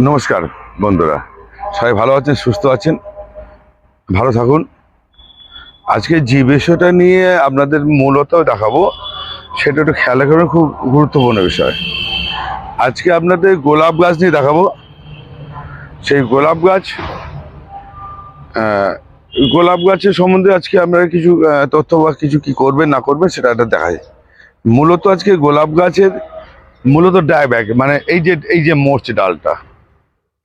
নমস্কার বন্ধুরা। সবাই ভালো আছেন, সুস্থ আছেন? ভালো থাকুন। আজকে যে বিষয়টা নিয়ে আপনাদের মূলত দেখাবো, সেটা একটু খেয়াল রাখবেন, খুব গুরুত্বপূর্ণ বিষয়। আজকে আপনাদের গোলাপ গাছ নিয়ে দেখাবো। সেই গোলাপ গাছ গোলাপ গাছের সম্বন্ধে আজকে আপনারা কিছু তথ্য বা কিছু কি করবেন, না করবেন, সেটা একটা দেখায় মূলত আজকে গোলাপ গাছের মূলত ডায়ব্যাক মানে এই যে এই যে মোর্চ ডালটা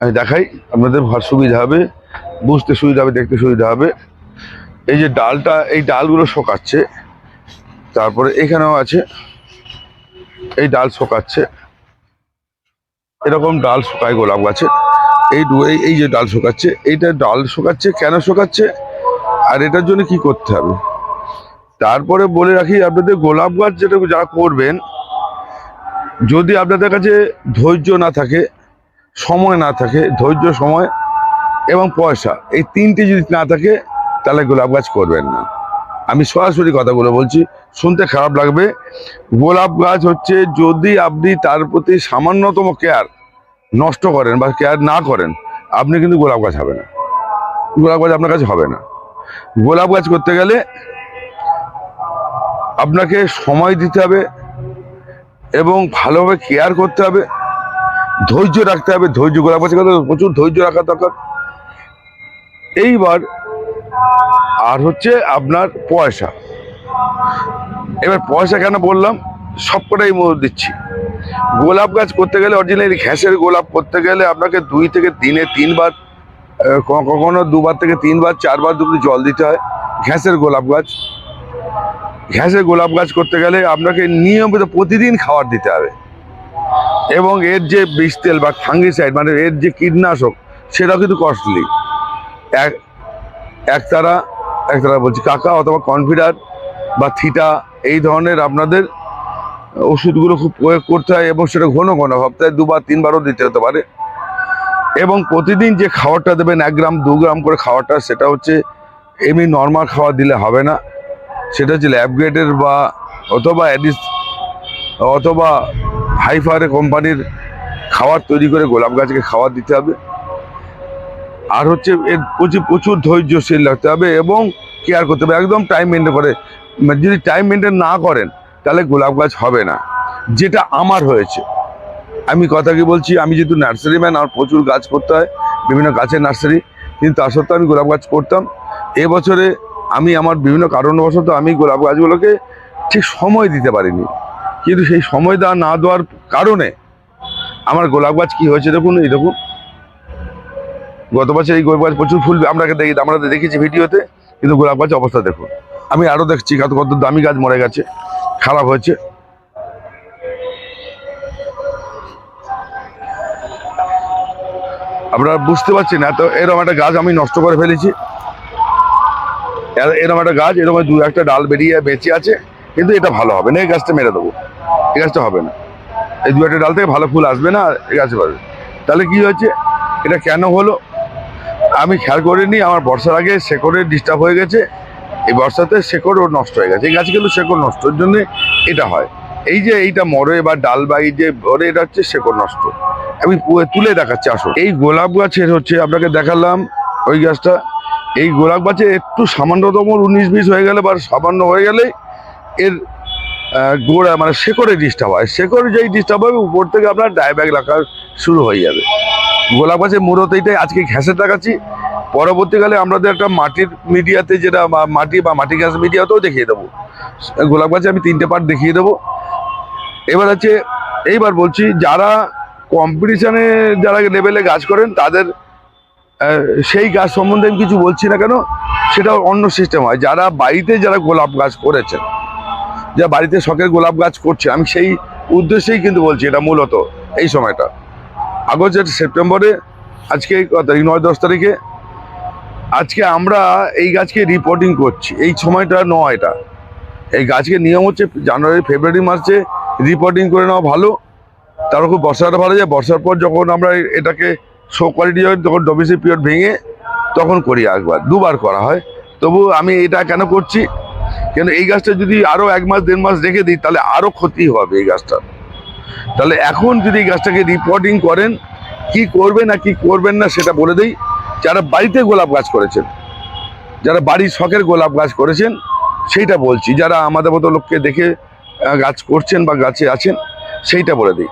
আমি দেখাই, আপনাদের ভার সুবিধা হবে, বুঝতে সুবিধা হবে, দেখতে সুবিধা হবে। এই যে ডালটা, এই ডালগুলো শোকাচ্ছে, তারপরে এখানেও আছে, এই ডাল শোকাচ্ছে। এরকম ডাল শোকায় গোলাপ গাছে। এই এই যে ডাল শোকাচ্ছে, এইটা ডাল শোকাচ্ছে, কেন শোকাচ্ছে? আর এটার জন্য কি করতে হবে? তারপরে বলে রাখি, আপনাদের গোলাপ গাছ যেটা যা করবেন, যদি আপনাদের কাছে ধৈর্য না থাকে সময় না থাকে, ধৈর্য, সময় এবং পয়সা। এই তিনটে যদি না থাকে, তাহলে গোলাপ গাছ করবেন না। আমি সরাসরি কথাগুলো বলছি, শুনতে খারাপ লাগবে। গোলাপ গাছ হচ্ছে যদি আপনি তার প্রতি সামান্যতম কেয়ার নষ্ট করেন বা কেয়ার না করেন, আপনি কিন্তু গোলাপ গাছ হবে না। গোলাপ গাছ আপনার কাছে হবে না। গোলাপ গাছ করতে গেলে আপনাকে সময় দিতে হবে এবং ভালোভাবে কেয়ার করতে হবে। ধৈর্য রাখতে হবে, ধৈর্য গোলাপ গাছের কথা প্রচুর ধৈর্য রাখা দরকার। এইবার, আর হচ্ছে আপনার পয়সা। এবার পয়সা কেন বললাম? সবকটাই মধ্যে দিচ্ছি। গোলাপ গাছ করতে গেলে অরিজিনালি ঘ্যাসের গোলাপ করতে গেলে আপনাকে দুই থেকে দিনে তিনবার কখনো দুবার থেকে তিনবার, চারবার দুপুরে জল দিতে হয়। ঘ্যাসের গোলাপ গাছ। ঘ্যাসের গোলাপ গাছ করতে গেলে আপনাকে নিয়মিত প্রতিদিন খাবার দিতে হবে। এবং এর যে বিষ তেল বা ফাঙ্গিসাইড মানে এর যে কীটনাশক, সেটাও কিন্তু কস্টলি এক, একতারা একতারা বলছি, কাকা অথবা কনফিডার বা থিটা এই ধরনের আপনাদের ওষুধগুলো খুব প্রয়োগ করতে হয় এবং সেটা ঘন ঘন, সপ্তাহে দুবার, তিনবারও দিতে হতে পারে। এবং প্রতিদিন যে খাবারটা দেবেন, এক গ্রাম, দু গ্রাম করে খাবারটা, সেটা হচ্ছে এমনি নর্মাল খাবার দিলে হবে না। সেটা হচ্ছে ল্যাব গ্রেডের বা অথবা অ্যাডিস অথবা হাইফারে কোম্পানির খাবার তৈরি করে গোলাপ গাছকে খাবার দিতে হবে। আর হচ্ছে এর প্রচুর প্রচুর ধৈর্যশীল রাখতে হবে এবং কেয়ার করতে হবে। একদম টাইম মেনটেন করে। মানে যদি টাইম মেনটেন না করেন, তাহলে গোলাপ গাছ হবে না। যেটা আমার হয়েছে। আমি কথা কি বলছি? আমি যেহেতু নার্সারি ম্যান আমার প্রচুর গাছ করতে হয়, বিভিন্ন গাছের নার্সারি কিন্তু তা সত্ত্বেও আমি গোলাপ গাছ করতাম। এবছরে আমি আমার বিভিন্ন কারণবশত আমি গোলাপ গাছগুলোকে ঠিক সময় দিতে পারিনি। কিন্তু সেই সময় দেওয়া না দেওয়ার কারণে আমার গোলাপ গাছ কি হয়েছে দেখুন, এই দেখুন। গত বছর এই গোলাপ গাছ প্রচুর ফুল আমরা দেখি, আমরা দেখেছি ভিডিওতে, কিন্তু গোলাপ গাছ অবস্থা দেখুন। আমি আরও দেখছি কত কত দামি গাছ মরে গেছে, খারাপ হয়েছে। আপনারা বুঝতে পারছেন এত এরকম একটা গাছ আমি নষ্ট করে ফেলেছি। এর- এরকম একটা গাছ এরকম দু একটা ডাল বেরিয়ে বেঁচে আছে। কিন্তু এটা ভালো হবে না, এই গাছটা মেরে দেবো। এই গাছটা হবে না। এই দু একটা ডাল থেকে ভালো ফুল আসবে না, এই গাছে পাবে তাহলে কি হয়েছে? এটা কেন হলো? আমি খেয়াল করিনি, আমার বর্ষার আগে শেকড়ে ডিস্টার্ব হয়ে গেছে। এই বর্ষাতে শেকড় নষ্ট হয়ে গেছে। এই গাছ কিন্তু শেকড় নষ্টর জন্য এটা হয়। এই যে এইটা মরে বা ডাল বা এই যে মরে, এটা হচ্ছে শেকড় নষ্ট। আমি তুলে দেখাচ্ছি আসো এই গোলাপ গাছের হচ্ছে, আপনাকে দেখালাম ওই গাছটা। এই গোলাপ গাছে একটু সামান্যতম উনিশ বিশ হয়ে গেলে বা সামান্য হয়ে গেলে এর গোড়া মানে শেকড়ে ডিস্টার্ব হয়। শেকড়ে যেই ডিস্টার্ব হবে, উপর থেকে আপনার ডায়ব্যাগ রাখা শুরু হয়ে যাবে। গোলাপ গাছের মূলত এইটাই। আজকে ঘ্যাসে দেখাচ্ছি পরবর্তীকালে আমাদের একটা মাটির মিডিয়াতে যেটা মাটি বা মাটি ঘ্যাস মিডিয়াতেও দেখিয়ে দেবো। গোলাপ গাছে আমি তিনটে পার্ট দেখিয়ে দেবো। এবার হচ্ছে, এইবার বলছি, যারা কম্পিটিশানে যারা লেভেলে গাছ করেন, তাদের সেই গাছ সম্বন্ধে আমি কিছু বলছি না কেন? সেটা অন্য সিস্টেম হয়। যারা বাড়িতে যারা গোলাপ গাছ করেছেন যারা বাড়িতে শখের গোলাপ গাছ করছে, আমি সেই উদ্দেশ্যেই কিন্তু বলছি, এটা মূলত এই সময়টা। আগস্ট সেপ্টেম্বরে, আজকে কত তারিখ নয়, দশ তারিখে, আজকে আমরা এই গাছকে রিপোর্টিং করছি। এই সময়টা নয় এটা। এই গাছকে নিয়ম হচ্ছে জানুয়ারি, ফেব্রুয়ারি মাসে রিপোর্টিং করে নেওয়া ভালো। তারপর খুব বর্ষাটা ভালো যায়, বর্ষার পর যখন আমরা এটাকে শো কোয়ালিটি হয়, তখন ডবিসি পিরিয়ড ভেঙে তখন করি একবার। দুবার করা হয়। তবু আমি এটা কেন করছি? কেন এই গাছটা যদি আরও এক মাস, দেড় মাস রেখে দিই, তাহলে আরও ক্ষতি হবে এই গাছটা। তাহলে এখন যদি এই গাছটাকে রিপোর্টিং করেন, কি করবে না কি করবেন না সেটা বলে দিই। যারা বাড়িতে গোলাপ গাছ করেছেন, যারা বাড়ির শখের গোলাপ গাছ করেছেন, সেইটা বলছি। যারা আমাদের মতো লোককে দেখে গাছ করছেন বা গাছে আছেন, সেইটা বলে দিই।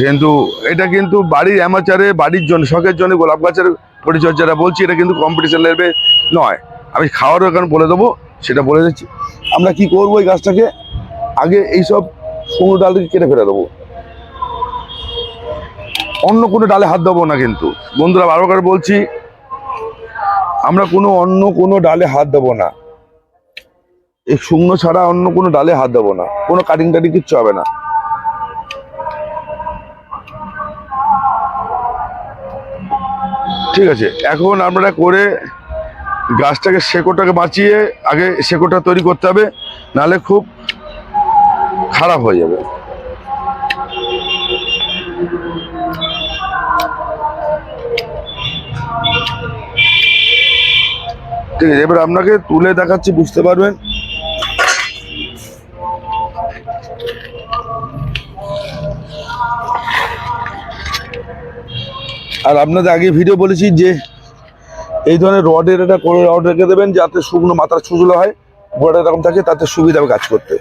কিন্তু এটা কিন্তু বাড়ির অ্যামাচারে বাড়ির জন্য শখের জন্য গোলাপ গাছের পরিচর্যাটা বলছি, এটা কিন্তু কম্পিটিশন লেভেল নয়। আমি খাওয়ারও এখন বলে দেবো সেটা বলে দিচ্ছি। আমরা কি করব এই গাছটাকে? আগে এইসব শুকনো ডালকে কেটে ফেলে দেবো। অন্য কোনো ডালে হাত দেবো না কিন্তু। বন্ধুরা, বারবার করে বলছি, আমরা কোনো অন্য কোনো ডালে হাত দেবো না। এই শুকনো ছাড়া অন্য কোনো ডালে হাত দেবো না। কোনো কাটিং টাটিং কিচ্ছু হবে না। ঠিক আছে, এখন আমরা করে গাছটাকে শেকড়টাকে বাঁচিয়ে আগে শেকড়টা তৈরি করতে হবে, নাহলে খুব খারাপ হয়ে যাবে। ঠিক আছে, এবার আপনাকে তুলে দেখাচ্ছি, বুঝতে পারবেন। আর আপনাদের আগে ভিডিও বলেছি যে এই ধরনের রডের এটা করে রড রেখে দেবেন যাতে শুকনো মাথার ছুজলো হয় গোড়া এরকম থাকে, তাতে সুবিধা হবে কাজ করতে।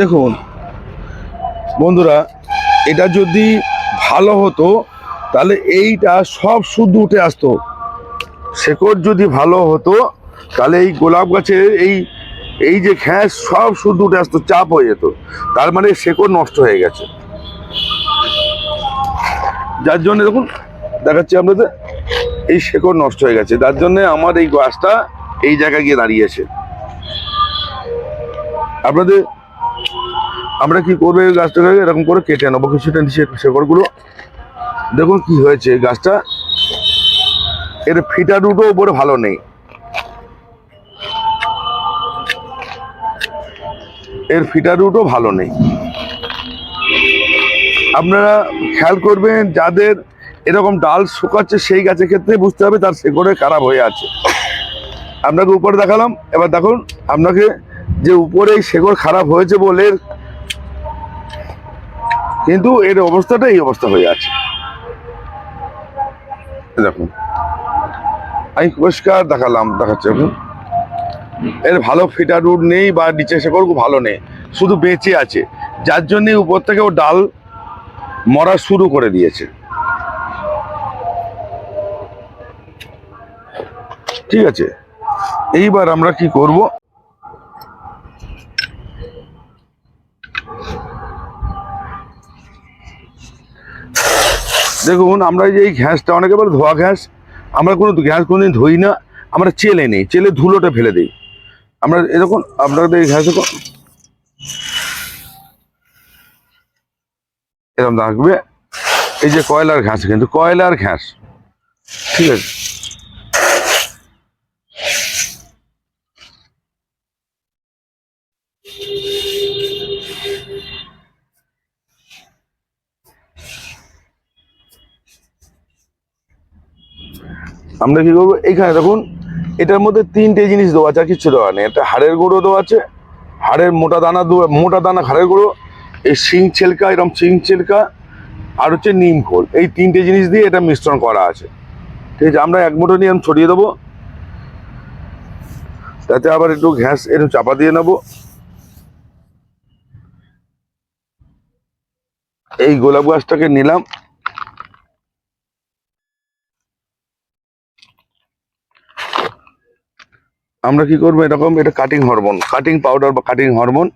দেখুন বন্ধুরা, এটা যদি ভালো হতো, তাহলে এইটা সব শুদ্ধ উঠে আসতো। শেকড় যদি ভালো হতো, তাহলে এই গোলাপ গাছের এই এই যে ঘ্যাস সব শুদ্ধ উঠে আসতো, চাপ হয়ে যেত। তার মানে শেকড় নষ্ট হয়ে গেছে। যার জন্য দেখুন, দেখাচ্ছি আপনাদের, এই শেকড় নষ্ট হয়ে গেছে। যার জন্য আমার এই গাছটা এই জায়গায় গিয়ে দাঁড়িয়েছে। আপনাদের আমরা কি করব এই গাছটাকে এরকম করে কেটে নেব কিছুটা শেকড়গুলো। দেখুন কি হয়েছে এই গাছটা। এর ফিটা দুটো উপরে ভালো নেই। এর ফিটা দুটো ভালো নেই। আপনারা খেয়াল করবেন, যাদের এরকম ডাল শুকাচ্ছে সেই গাছের ক্ষেত্রে বুঝতে হবে তার শেকড়ে খারাপ হয়ে আছে। আপনাকে উপরে দেখালাম। এবার দেখুন, আপনাকে যে উপরে এই শেকড় খারাপ হয়েছে বলে কিন্তু এর অবস্থাটা এই অবস্থা হয়ে আছে। দেখুন। আমি পরিষ্কার দেখালাম, দেখাচ্ছি এখন। এর ভালো ফিটা রুট নেই বা নিচে শেকড় খুব ভালো নেই, শুধু বেঁচে আছে। যার জন্য উপর থেকে ও ডাল মরা শুরু করে দিয়েছে। ঠিক আছে? এইবার আমরা কি করব? দেখুন, আমরা যে এই ঘ্যাসটা, অনেকে বলে ধোয়া ঘ্যাস। আমরা কোনো ঘ্যাস কোনোদিন ধুই না। আমরা চেলে নিই, চেলে ধুলোটা ফেলে দিই। আমরা এরকম আপনাদের এই ঘ্যাস এরকম থাকবে এই যে কয়লার ঘাস কিন্তু, কয়লার ঘাস ঠিক আছে। আমরা কি করব? এইখানে দেখুন, এটার মধ্যে তিনটে জিনিস দেওয়া আছে, আর কিচ্ছু দেওয়া নেই। একটা হাড়ের গুঁড়ো দেওয়া আছে, হাড়ের মোটা দানা দেওয়া, মোটা দানা, হাড়ের গুঁড়ো, এই শিং ছেলকা, এরকম শিং ছেলকা, আর হচ্ছে নিম খোল। এই তিনটে জিনিস দিয়ে এটা মিশ্রণ করা আছে। ঠিক আছে, আমরা এক মুঠো নিয়ে আমি ছড়িয়ে দেবো। তাতে আবার একটু ঘ্যাস একটু চাপা দিয়ে নেব। এই গোলাপ গাছটাকে নিলাম। আমরা কি করব? এরকম এটা কাটিং হরমোন কাটিং পাউডার বা কাটিং হরমোন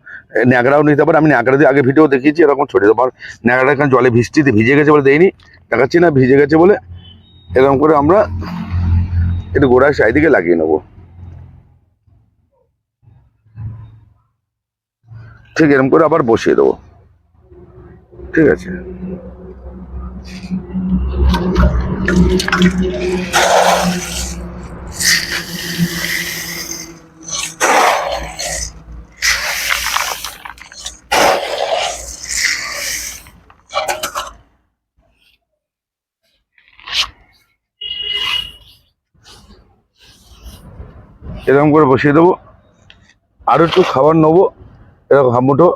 ন্যাকড়াও নিতে পারে। আমি ন্যাকড়া দিয়ে আগে ভিডিও দেখিয়েছি, এরকম ছড়িয়ে দেবো আর ন্যাকড়া এখানে জলে ভিজতিতে ভিজে গেছে বলে দেয়নি দেখাচ্ছি না, ভিজে গেছে বলে এরকম করে আমরা একটু গোড়ায় সাইদিকে লাগিয়ে নেব। ঠিক এরকম করে আবার বসিয়ে দেবো। ঠিক আছে। এরকম করে বসিয়ে দেবো। আরও একটু খাবার নেব। এরকম হামুটো।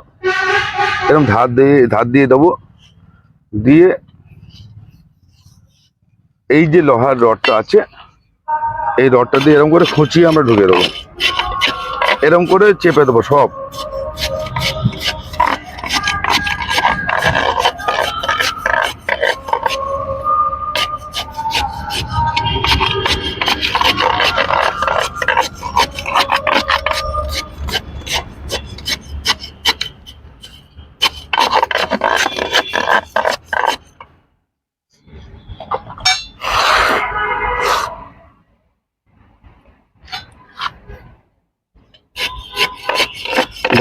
এরকম ধার দিয়ে ধার দিয়ে দেবো। দিয়ে এই যে লোহার রডটা আছে, এই রডটা দিয়ে এরকম করে খুঁচিয়ে আমরা ঢুকে দেবো। এরকম করে চেপে দেবো সব।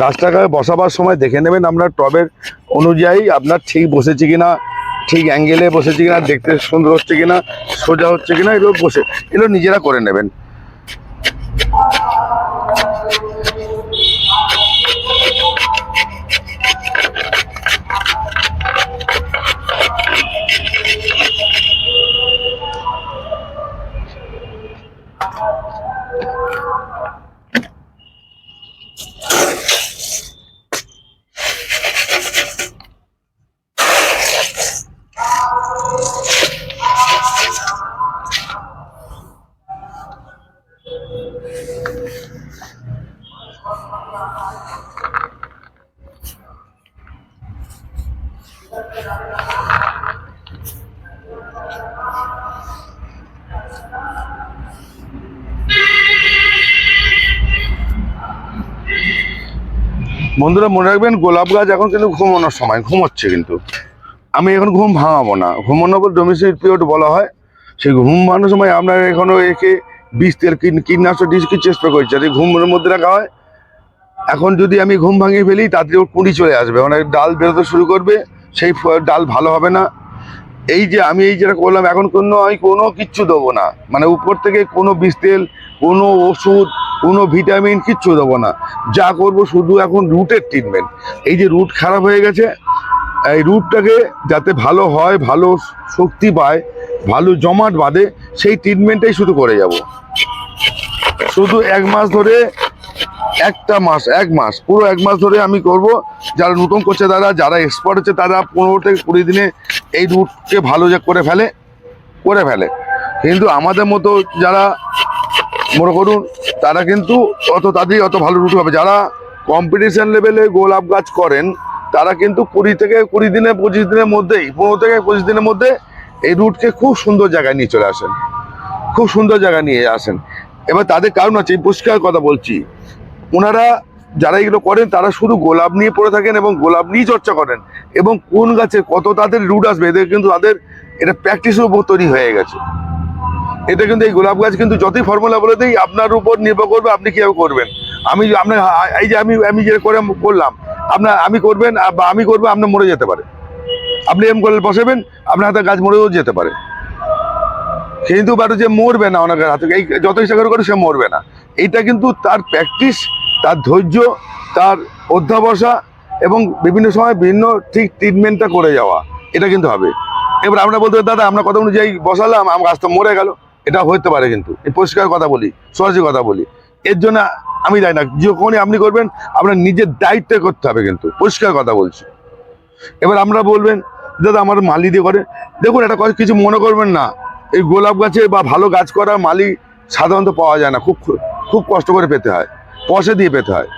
গাছটাকে বসাবার সময় দেখে নেবেন আপনার টবের অনুযায়ী আপনার ঠিক বসেছে কিনা, ঠিক অ্যাঙ্গেলে বসেছে কিনা, দেখতে সুন্দর হচ্ছে কিনা, সোজা হচ্ছে কিনা, এগুলো বসে, এগুলো নিজেরা করে নেবেন। বন্ধুরা মনে রাখবেন, গোলাপ গাছ এখন কিন্তু ঘুমানোর সময়, ঘুমোচ্ছে কিন্তু। আমি এখন ঘুম ভাঙাবো না। ঘুমানো বল ডোমিসাইল পিরিয়ড বলা হয়, সেই ঘুম ভাঙানোর সময় আপনার এখনও একে বিষ তেল, কীট- কীটনাশক ডিস কি চেষ্টা করছে যাতে ঘুমের মধ্যে রাখা হয়। এখন যদি আমি ঘুম ভাঙিয়ে ফেলি, তাতে ওর কুঁড়ি চলে আসবে। মানে ডাল বেরোতে শুরু করবে, সেই ডাল ভালো হবে না। এই যে আমি এই যেটা করলাম, এখন কোনো আমি কোনো কিচ্ছু দেবো না। মানে উপর থেকে কোনো বিষ তেল কোনো ওষুধ, কোনো ভিটামিন কিচ্ছু দেবো না। যা করব শুধু এখন রুটের ট্রিটমেন্ট এই যে রুট খারাপ হয়ে গেছে, এই রুটটাকে যাতে ভালো হয়, ভালো শক্তি পায়, ভালো জমাট বাঁধে, সেই ট্রিটমেন্টটাই শুধু করে যাব। শুধু এক মাস ধরে, একটা মাস, এক মাস, পুরো এক মাস ধরে আমি করব। যারা নতুন করছে তারা, যারা এক্সপার্ট হচ্ছে তারা পনেরো থেকে কুড়ি দিনে এই রুটকে ভালো যে করে ফেলে করে ফেলে। কিন্তু আমাদের মতো যারা মনে করুন, তারা কিন্তু অত তাদের অত ভালো রুট হবে যারা কম্পিটিশন লেভেলে গোলাপ গাছ করেন, তারা কিন্তু কুড়ি থেকে কুড়ি দিনে, পঁচিশ দিনের মধ্যেই, পনেরো থেকে পঁচিশ দিনের মধ্যে এই রুটকে খুব সুন্দর জায়গায় নিয়ে চলে আসেন। খুব সুন্দর জায়গায় নিয়ে আসেন। এবার তাদের কারণ আছে, এই পরিষ্কার কথা বলছি। ওনারা যারা এগুলো করেন, তারা শুধু গোলাপ নিয়ে পড়ে থাকেন এবং গোলাপ নিয়ে চর্চা করেন এবং কোন গাছে কত তাদের রুট আসবে, এদের কিন্তু তাদের এটা প্র্যাকটিসের উপর তৈরি হয়ে গেছে। এটা কিন্তু এই গোলাপ গাছ কিন্তু যতই ফর্মুলা বলে দিই, আপনার উপর নির্ভর করবে আপনি কীভাবে করবেন। আমি আপনার এই যে আমি আমি যে করে করলাম, আপনার আমি করবেন বা আমি করব, আপনার মরে যেতে পারে। আপনি এম করে বসাবেন, আপনার হাতে গাছ মরেও যেতে পারে। কিন্তু বারো যে মরবে না ওনাকে হাতে, এই যত ইচ্ছা করে সে মরবে না। এইটা কিন্তু তার প্র্যাকটিস তার ধৈর্য, তার অধ্যাবসা এবং বিভিন্ন সময় বিভিন্ন ঠিক ট্রিটমেন্টটা করে যাওয়া, এটা কিন্তু হবে। এবার আমরা বলতে দাদা, আমরা কথা অনুযায়ী বসালাম, আমার গাছটা মরে গেল। এটা হতে পারে কিন্তু। পরিষ্কার কথা বলি, সহজে কথা বলি। এর জন্য আমি যাই না যখনই আপনি করবেন, আপনার নিজের দায়িত্বে করতে হবে কিন্তু, পরিষ্কার কথা বলছি। এবার আমরা বলবেন, দাদা আমার মালি দিয়ে করে, দেখুন এটা কিছু মনে করবেন না। এই গোলাপ গাছে বা ভালো গাছ করা মালি সাধারণত পাওয়া যায় না, খুব খুব কষ্ট করে পেতে হয়, পয়সা দিয়ে পেতে হয়।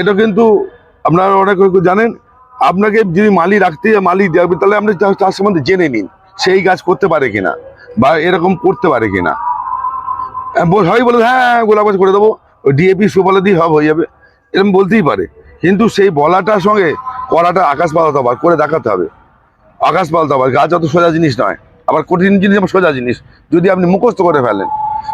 এটা কিন্তু আপনারা অনেক জানেন, আপনাকে যদি মালি রাখতে, মালি দেবে তাহলে আপনি তার সম্বন্ধে জেনে নিন, সেই গাছ করতে পারে কিনা। বা এরকম করতে পারে কিনা? বল- হয় বলে হ্যাঁ হ্যাঁ, গোলাপ গাছ করে দেবো। ডিএপি সুফলা দিয়ে সব হয়ে যাবে। এরকম বলতেই পারে। কিন্তু সেই বলাটার সঙ্গে করাটা আকাশ পাতাতে হবে করে দেখাতে হবে। আকাশ পাতাতে হবে গাছ অত সোজা জিনিস নয় আবার কঠিন জিনিস আবার সোজা জিনিস যদি আপনি মুখস্থ করে ফেলেন।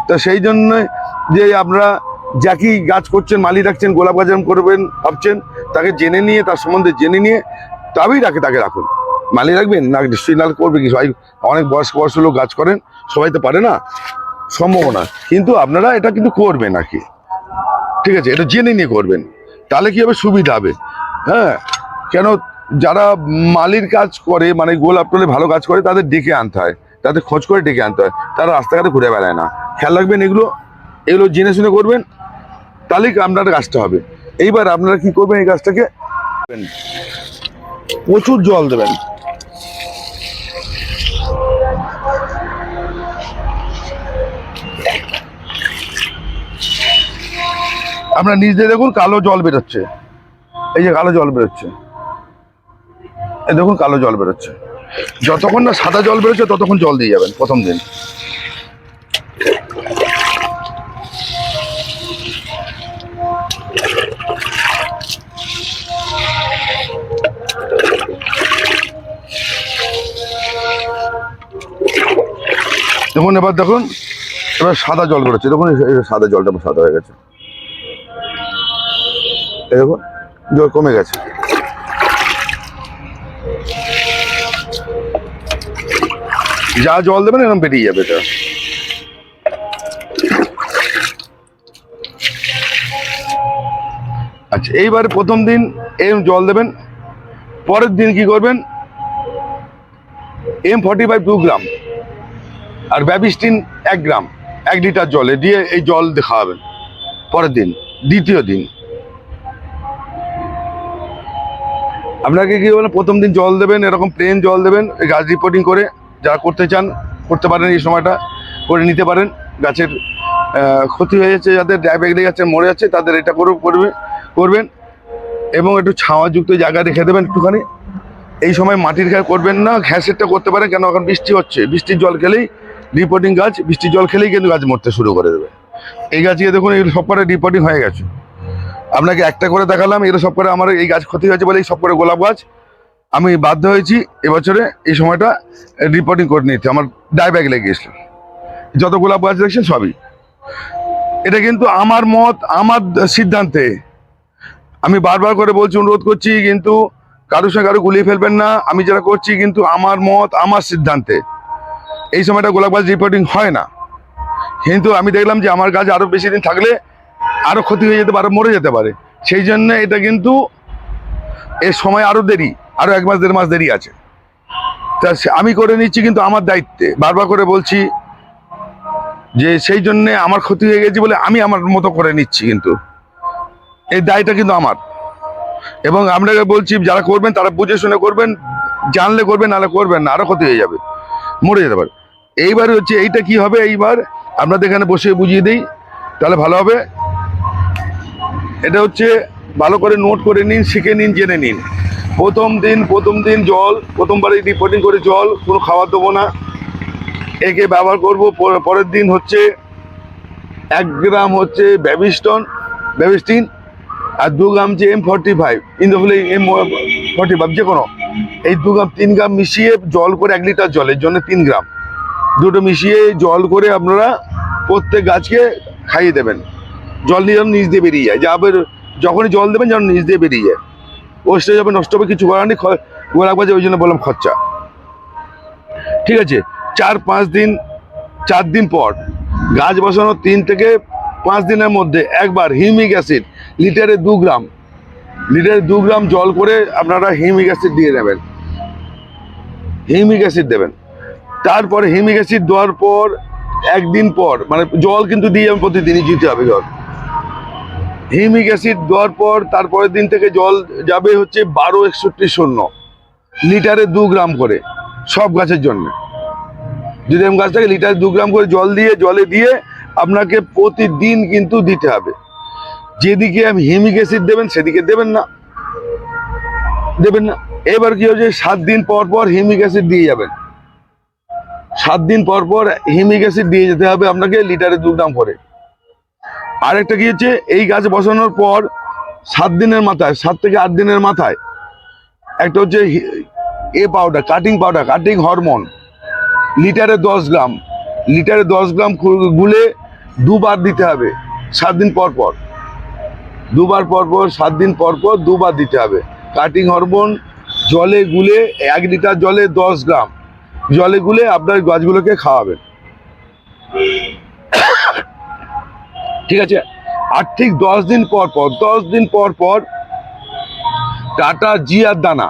তো সেই জন্য যে আপনারা যাকেই গাছ করছেন মালি রাখছেন গোলাপ গাছ করবেন ভাবছেন তাকে জেনে নিয়ে তার সম্বন্ধে জেনে নিয়ে তবেই রাখে তাকে রাখুন। মালি রাখবেন? না, নিশ্চয়ই করবে কি? সবাই অনেক বয়স্ক বয়স্ক লোক গাছ করেন, সবাই তো পারে না? সম্ভাবনা কিন্তু আপনারা এটা কিন্তু করবেন আর কি। ঠিক আছে, এটা জেনে নিয়ে করবেন। তাহলে কি হবে? সুবিধা হবে। হ্যাঁ কেন যারা মালির কাজ করে মানে গোলাপ টোলে ভালো কাজ করে, তাদের ডেকে আনতে হয়। তাদের খোঁজ করে ডেকে আনতে হয়। তারা রাস্তাঘাটে ঘুরে বেড়ায় না। খেয়াল রাখবেন এগুলো এগুলো জেনে শুনে করবেন। তাহলেই আপনার গাছটা হবে। এইবার আপনারা কি করবেন এই গাছটাকে প্রচুর জল দেবেন। আপনার নিচ দিয়ে দেখুন কালো জল বেরোচ্ছে। এই যে কালো জল বেরোচ্ছে। এই দেখুন কালো জল বেরোচ্ছে। যতক্ষণ না সাদা জল বেরোচ্ছে, ততক্ষণ জল দিয়ে যাবেন প্রথম দিন। দেখুন, এবার দেখুন, এবার সাদা জল বেরোচ্ছে। দেখুন সাদা জলটা সাদা হয়ে গেছে। এই দেখুন জল কমে গেছে। যা জল দেবেন, এরকম বেরিয়ে যাবে এটা। আচ্ছা এইবারে প্রথম দিন এরম জল দেবেন, পরের দিন কি করবেন? M forty five two gram আর ব্যাবিস্টিন এক গ্রাম এক লিটার জলে দিয়ে এই জল খাওয়াবেন পরের দিন, দ্বিতীয় দিন। আপনাকে কি বলেন প্রথম দিন জল দেবেন, এরকম প্লেন জল দেবেন গাছ রিপোর্টিং করে যারা করতে চান, করতে পারেন এই সময়টা, করে নিতে পারেন। গাছের ক্ষতি হয়ে যাচ্ছে, যাদের লেগে যাচ্ছে মরে যাচ্ছে, তাদের এটা করে, করবে, করবেন। এবং একটু ছাওয়াযুক্ত জায়গা রেখে দেবেন একটুখানি। এই সময় মাটির ঘাস করবেন না ঘ্যাসেরটা করতে পারেন, কেন এখন বৃষ্টি হচ্ছে? বৃষ্টির জল খেলেই রিপোর্টিং গাছ, বৃষ্টির জল খেলেই কিন্তু গাছ মরতে শুরু করে দেবে। এই গাছকে দেখুন, এই সব করে রিপোর্টিং হয়ে গেছে। আপনাকে একটা করে দেখালাম এগুলো সব করে আমার এই গাছ ক্ষতি হয়েছে বলে এই সব করে গোলাপ গাছ। আমি বাধ্য হয়েছি এবছরে এই সময়টা রিপোর্টিং করে নিতে, আমার ডাই ব্যাগ লেগে গেছিল। যত গোলাপ গাছ দেখছেন সবই। এটা কিন্তু আমার মত, আমার সিদ্ধান্তে। আমি বারবার করে বলছি, অনুরোধ করছি, কিন্তু কারোর সঙ্গে কারও গুলিয়ে ফেলবেন না। আমি যেটা করছি, কিন্তু আমার মত, আমার সিদ্ধান্তে। এই সময়টা গোলাপ গাছ রিপোর্টিং হয় না। কিন্তু আমি দেখলাম যে আমার গাছ আরও বেশি দিন থাকলে আরও ক্ষতি হয়ে যেতে পারে, মরে যেতে পারে। সেই জন্য এটা কিন্তু এর সময় আরও দেরি, আরও এক মাস, দেড় মাস দেরি আছে। তা আমি করে নিচ্ছি কিন্তু আমার দায়িত্বে। বারবার করে বলছি যে সেই জন্যে আমার ক্ষতি হয়ে গেছে বলে আমি আমার মতো করে নিচ্ছি কিন্তু। এই দায়টা কিন্তু আমার। এবং আপনাকে বলছি, যারা করবেন তারা বুঝে শুনে করবেন, জানলে করবেন, নাহলে করবেন না, আরও ক্ষতি হয়ে যাবে, মরে যেতে পারে। এইবার হচ্ছে এইটা কি হবে? এইবার আপনাদের এখানে বসে বুঝিয়ে দিই, তাহলে ভালো হবে। এটা হচ্ছে ভালো করে নোট করে নিন, শিখে নিন, জেনে নিন। প্রথম দিন প্রথম দিন জল, প্রথমবারে রিপোর্টিং করে জল, কোনো খাবার দেবো না। একে ব্যবহার করব, পর- পরের দিন হচ্ছে এক গ্রাম হচ্ছে ব্যাবিস্টন ব্যাবিস্টিন আর দু গ্রাম যে M forty five Indofil M forty five যে কোনো। এই দু গ্রাম, তিন গ্রাম মিশিয়ে জল করে এক লিটার জলের জন্য তিন গ্রাম। দুটো মিশিয়ে জল করে আপনারা প্রত্যেক গাছকে খাইয়ে দেবেন। জল নিয়ে যেন নিচ দিয়ে বেরিয়ে যায়। যাবে যখনই জল দেবেন যেন নিচ দিয়ে বেরিয়ে যায়। ওয়েস্টে যাবে নষ্ট হবে, কিছু করার নেই গোলাপ গাছে ওই জন্য বললাম খরচা। ঠিক আছে, চার পাঁচ দিন, চার দিন পর গাছ বসানোর তিন থেকে পাঁচ দিনের মধ্যে একবার হিউমিক অ্যাসিড, লিটারে দু গ্রাম, লিটারে দু গ্রাম জল করে আপনারা হিউমিক অ্যাসিড দিয়ে নেবেন। হিউমিক অ্যাসিড দেবেন। তারপরে হিউমিক অ্যাসিড দেওয়ার পর, একদিন পর মানে জল কিন্তু দিয়ে আমি প্রতিদিনই দিতে হবে জল। হিউমিক অ্যাসিড দেওয়ার পর তারপরের দিন থেকে জল যাবে হচ্ছে বারো একষট্টি শূন্য লিটারে দু গ্রাম করে সব গাছের জন্য। যদি এম গাছটাকে লিটারে দু গ্রাম করে জল দিয়ে, জলে দিয়ে আপনাকে প্রতিদিন কিন্তু দিতে হবে। যেদিকে আমি হিমিক অ্যাসিড দেবেন সেদিকে দেবেন না। দেবেন না। এবার কি হচ্ছে সাত দিন পর পর হিমিক অ্যাসিড দিয়ে যাবেন। সাত দিন পর পর হিমিক অ্যাসিড দিয়ে যেতে হবে আপনাকে লিটারে দু গ্রাম করে। আরেকটা কি হচ্ছে? এই গাছ বসানোর পর সাত দিনের মাথায়, সাত থেকে আট দিনের মাথায় একটা হচ্ছে এ powder cutting powder cutting hormone লিটারে দশ গ্রাম, লিটারে দশ গ্রাম গুলে দুবার দিতে হবে, সাত দিন পর পর। দুবার পর পর, সাত দিন পর পর দুবার দিতে হবে। কাটিং হরমোন জলে গুলে এক লিটার জলে দশ গ্রাম, জলে গুলে আপনার গাছগুলোকে খাওয়াবেন। ঠিক আছে? আর ঠিক দশ দিন পর পর, দশ দিন পর পর টাটা জিয়ার দানা,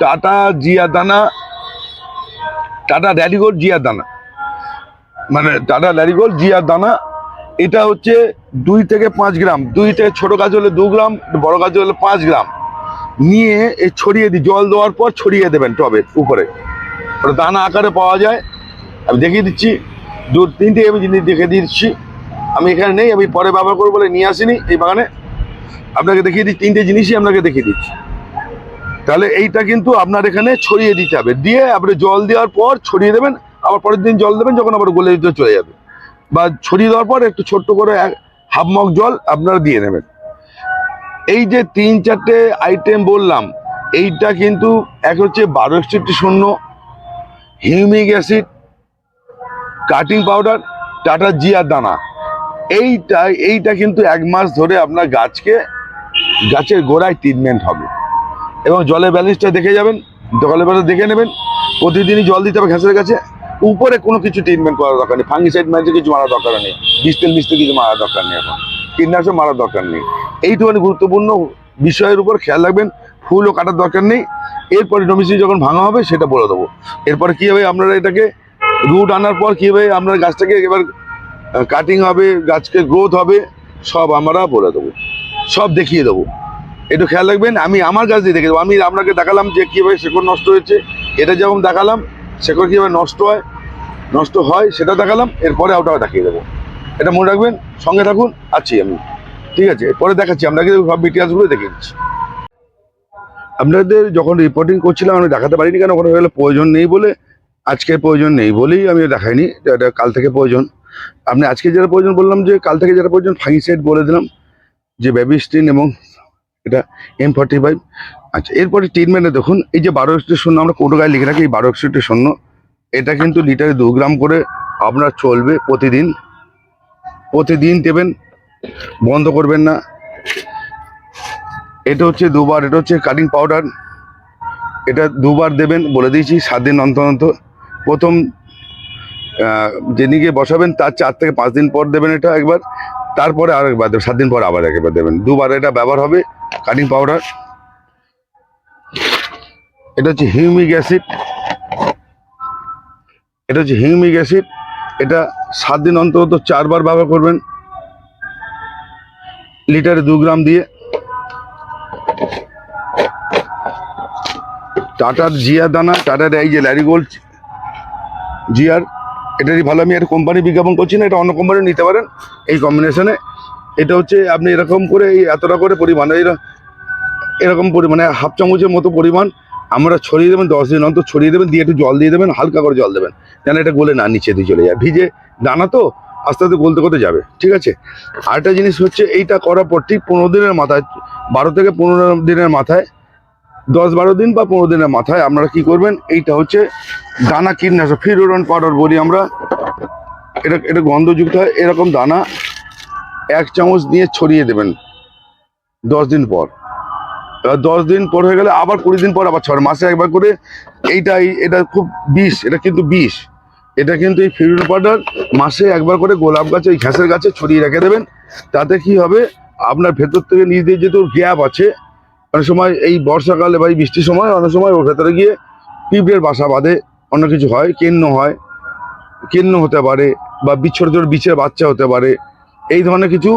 টাটা জিয়া দানা, টাটা র্যাডিগোল্ড জিয়ার দানা মানে টাটা র্যাডিগোল্ড জিয়ার দানা, এটা হচ্ছে দুই থেকে পাঁচ গ্রাম, দুই থেকে ছোট গাছ হলে দু গ্রাম, বড় গাছ হলে পাঁচ গ্রাম। নিয়ে এ ছড়িয়ে দিই জল দেওয়ার পর ছড়িয়ে দেবেন টবের উপরে। ওটা দানা আকারে পাওয়া যায়। আমি দেখিয়ে দিচ্ছি। দু তিনটে আমি জিনিস দেখে দিচ্ছি। আমি এখানে নেই, আমি পরে ব্যবহার করব বলে নিয়ে আসিনি এই বাগানে। আপনাকে দেখিয়ে দিচ্ছি, তিনটে জিনিসই আপনাকে দেখিয়ে দিচ্ছি। তাহলে এইটা কিন্তু আপনার এখানে ছড়িয়ে দিতে হবে। দিয়ে আপনি জল দেওয়ার পর ছড়িয়ে দেবেন, আবার পরের দিন জল দেবেন, যখন আবার গলে দিতে চলে যাবে। বা ছড়িয়ে দেওয়ার পর একটু ছোট্ট করে হাফ মগ জল আপনারা দিয়ে নেবেন। এই যে তিন চারটে আইটেম বললাম, এইটা কিন্তু এক হচ্ছে বারো একষট্টি শূন্য, humic acid, cutting powder, Tata জিয়ার দানা। এইটা এইটা কিন্তু এক মাস ধরে আপনার গাছকে, গাছের গোড়ায় ট্রিটমেন্ট হবে। এবং জলের ব্যালেন্সটা দেখে যাবেন ব্যালেন্স দেখে নেবেন, প্রতিদিনই জল দিতে হবে ঘাসের কাছে। উপরে কোনো কিছু ট্রিটমেন্ট করার দরকার নেই। ফাঙ্গিসাইড মাঝে কিছু মারার দরকার নেই। বিস্তেল মিস্তে কিছু মারার দরকার নেই এখন। কীটনাশক মারার দরকার নেই। এইটুখানি গুরুত্বপূর্ণ বিষয়ের উপর খেয়াল রাখবেন। ফুলও কাটার দরকার নেই। এরপরে ডোমিসি যখন ভাঙা হবে, সেটা বলে দেবো। এরপরে কী হবে আপনারা এটাকে রুট আনার পর কী হবে আপনার গাছটাকে এবার কাটিং হবে, গাছকে গ্রোথ হবে, সব আমরা বলে দেবো। সব দেখিয়ে দেবো। একটু খেয়াল রাখবেন, আমি আমার গাছ দিয়ে দেখে দেবো। আমি আপনাকে দেখালাম যে কীভাবে শেকড় নষ্ট হয়েছে। এটা যেমন দেখালাম, শেকড় কীভাবে নষ্ট হয় নষ্ট হয়, সেটা দেখালাম, এরপরে ওটাও দেখিয়ে দেবো। এটা মনে রাখবেন, সঙ্গে থাকুন, আছি আমি। ঠিক আছে পরে দেখাচ্ছি। আপনাকে সব ইতিহাসগুলো দেখে দিচ্ছি। আপনাদের যখন রিপোর্টিং করছিলাম, আমি দেখাতে পারিনি কেন? ওখানে প্রয়োজন নেই বলে, আজকে প্রয়োজন নেই বলেই আমি দেখাইনি। কাল থেকে প্রয়োজন। আপনি আজকে যেটা প্রয়োজন বললাম যে কাল থেকে যেটা প্রয়োজন ফাঙ্গিসাইড বলে দিলাম, যে বেবিস্টিন এবং এটা এম ফর্টি ফাইভ আচ্ছা এরপরে ট্রিটমেন্টে দেখুন, এই যে বারো একষট্টি শূন্য আমরা কোটো গায়ে লিখে রাখি, এই বারো একষট্টি শূন্য এটা কিন্তু লিটারে দু গ্রাম করে আপনার চলবে প্রতিদিন। প্রতিদিন দেবেন, বন্ধ করবেন না। এটা হচ্ছে দুবার, এটা হচ্ছে কাটিং পাউডার এটা দুবার দেবেন, বলে দিয়েছি, সাত দিন অন্তর অন্তর। প্রথম যেদিকে বসাবেন, তার চার থেকে পাঁচ দিন পর দেবেন এটা একবার। তারপরে আর একবার দেবেন, সাত দিন পর আবার একবার দেবেন। দুবার এটা ব্যবহার হবে কাটিং পাউডার এটা হচ্ছে হিউমিক অ্যাসিড। এটা হচ্ছে হিউমিক অ্যাসিড। এটা সাত দিন অন্তর চারবার ব্যবহার করবেন। লিটারে দু গ্রাম দিয়ে। টাটার জিয়া দানা, টাটার এই যে ল্যারিগোল্ড জিয়ার এটারই ভালো, আমি একটা কোম্পানি বিজ্ঞাপন করছি না, এটা অন্য কোম্পানি নিতে পারেন। এই কম্বিনেশনে এটা হচ্ছে আপনি এরকম করে এই এতটা করে পরিমাণ এর- এরকম পরিমাণে হাফ চামচের মতো পরিমাণ আমরা ছড়িয়ে দেবেন, দশ দিন অন্তর ছড়িয়ে দেবেন, দিয়ে একটু জল দিয়ে দেবেন, হালকা করে জল দেবেন। যেন এটা গলে না, নিচে দিয়ে চলে যায়। ভিজে দানা তো আস্তে আস্তে গলতে করতে যাবে, ঠিক আছে? আরেকটা জিনিস হচ্ছে, এইটা করার পর ঠিক পনেরো দিনের মাথায়, বারো থেকে পনেরো দিনের মাথায় দশ বারো দিন বা পনেরো দিনের মাথায় আপনারা কি করবেন? এইটা হচ্ছে দানা কীটনাশক, ফিরোরন পাউডার বলি আমরা। এটা এটা গন্ধযুক্ত হয়, এরকম দানা এক চামচ দিয়ে ছড়িয়ে দেবেন দশ দিন পর। এবার দশ দিন পর হয়ে গেলে আবার কুড়ি দিন পর আবার ছয় মাসে একবার করে এইটাই এটা খুব বিষ, এটা কিন্তু বিষ। এটা কিন্তু এই ফিরোন পাউডার মাসে একবার করে গোলাপ গাছে এই ঘাসের গাছে ছড়িয়ে রেখে দেবেন। তাতে কি হবে? আপনার ভেতর থেকে নিচ দিয়ে যেহেতু গ্যাপ আছে অনেক সময় এই বর্ষাকালে বা এই বৃষ্টির সময় অনেক সময় ওর ভেতরে গিয়ে পিঁপড়ের বাসা বাঁধে অন্য কিছু হয় কেন্ন হয় কেন্ন হতে পারে বা বি- ছোট ছোট বিছের বাচ্চা হতে পারে এই ধরনের কিছু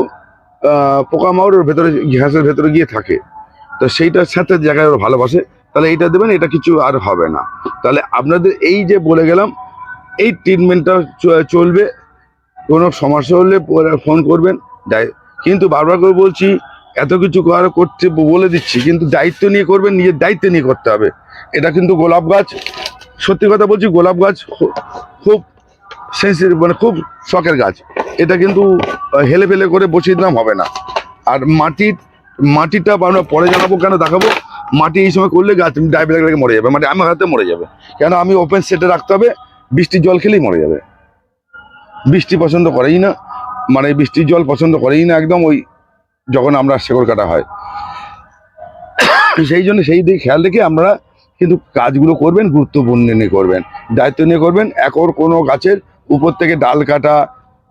আহ, পোকামাকড় ওর ভেতরে ঘাসের ভেতরে গিয়ে থাকে। তো সেইটার সাথে জায়গায় ওরা ভালোবাসে তাহলে এইটা দেবেন এটা কিছু আর হবে না। তাহলে আপনাদের এই যে বলে গেলাম এই ট্রিটমেন্টটা চলবে কোনো সমস্যা হলে ফোন করবেন। কিন্তু বারবার করে বলছি এত কিছু করার করতে বলে দিচ্ছি, কিন্তু দায়িত্ব নিয়ে করবেন, নিজের দায়িত্ব নিয়ে করতে হবে। এটা কিন্তু গোলাপ গাছ, সত্যি কথা বলছি, গোলাপ গাছ খুব সেন্সিটিভ মানে খুব শখের গাছ। এটা কিন্তু হেলে ফেলে করে বসিয়ে দিলাম, হবে না। আর মাটির মাটিটা আমরা পরে জানাব, কেন দেখাবো? মাটি এই সময় করলে গাছ ডায়াবেটিক লেগে মরে যাবে মানে আমার হাতে মরে যাবে। কেন আমি ওপেন সেটে রাখতে হবে বৃষ্টির জল খেলেই মরে যাবে। বৃষ্টি পছন্দ করেই না মানে বৃষ্টির জল পছন্দ করেই না, একদম ওই যখন আমরা শেকড় কাটা হয়। সেই জন্য সেই দিকে খেয়াল রেখে আমরা কিন্তু কাজগুলো করবেন, গুরুত্বপূর্ণ নিয়ে করবেন। দায়িত্ব নিয়ে করবেন একর কোনো গাছের উপর থেকে ডাল কাটা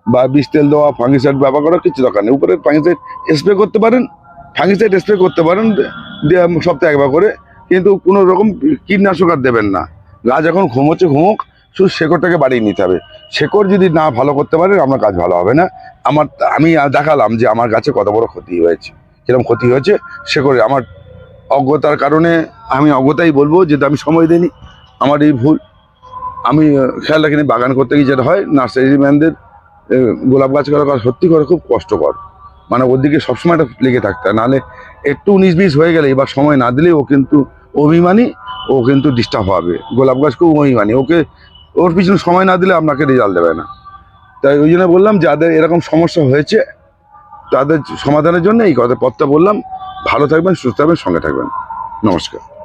বা বীজ তেল দেওয়া ফাঙ্গিসাইড ব্যবহার করার কিছু দরকার নেই। উপরে ফাঙ্গিসাইড স্প্রে করতে পারেন ফাঙ্গিসাইড স্প্রে করতে পারেন সপ্তাহে একবার করে। কিন্তু কোনো রকম কীটনাশক আর দেবেন না। গাছ এখন ঘুমোচ্ছে, ঘুমোক, শুধু শেকড়টাকে বাড়িয়ে নিতে হবে। শেকড় যদি না ভালো করতে পারেন আপনার কাজ ভালো হবে না। আমার, আমি দেখালাম যে আমার গাছে কত বড় ক্ষতি হয়েছে। কীরকম ক্ষতি হয়েছে, সে করে আমার অজ্ঞতার কারণে আমি অজ্ঞতাই বলব যে আমি সময় দিইনি, আমার এই ভুল। আমি খেয়াল রাখিনি বাগান করতে গিয়ে যেটা হয়, নার্সারি ম্যানদের গোলাপ গাছ করা সত্যি করে খুব কষ্টকর। মানে ওর দিকে সবসময় একটা লেগে থাকতে হয়, নাহলে একটু উনিশ বিশ হয়ে গেলে এবার সময় না দিলে ও কিন্তু অভিমানী, ও কিন্তু ডিস্টার্ব হবে। গোলাপ গাছ খুব অভিমানী, ওকে, ওর পিছনে সময় না দিলে আপনাকে রেজাল্ট দেবে না। তাই ওই জন্য বললাম যাদের এরকম সমস্যা হয়েছে, তাদের সমাধানের জন্য এই কথা পথটা বললাম। ভালো থাকবেন, সুস্থ থাকবেন, সঙ্গে থাকবেন। নমস্কার।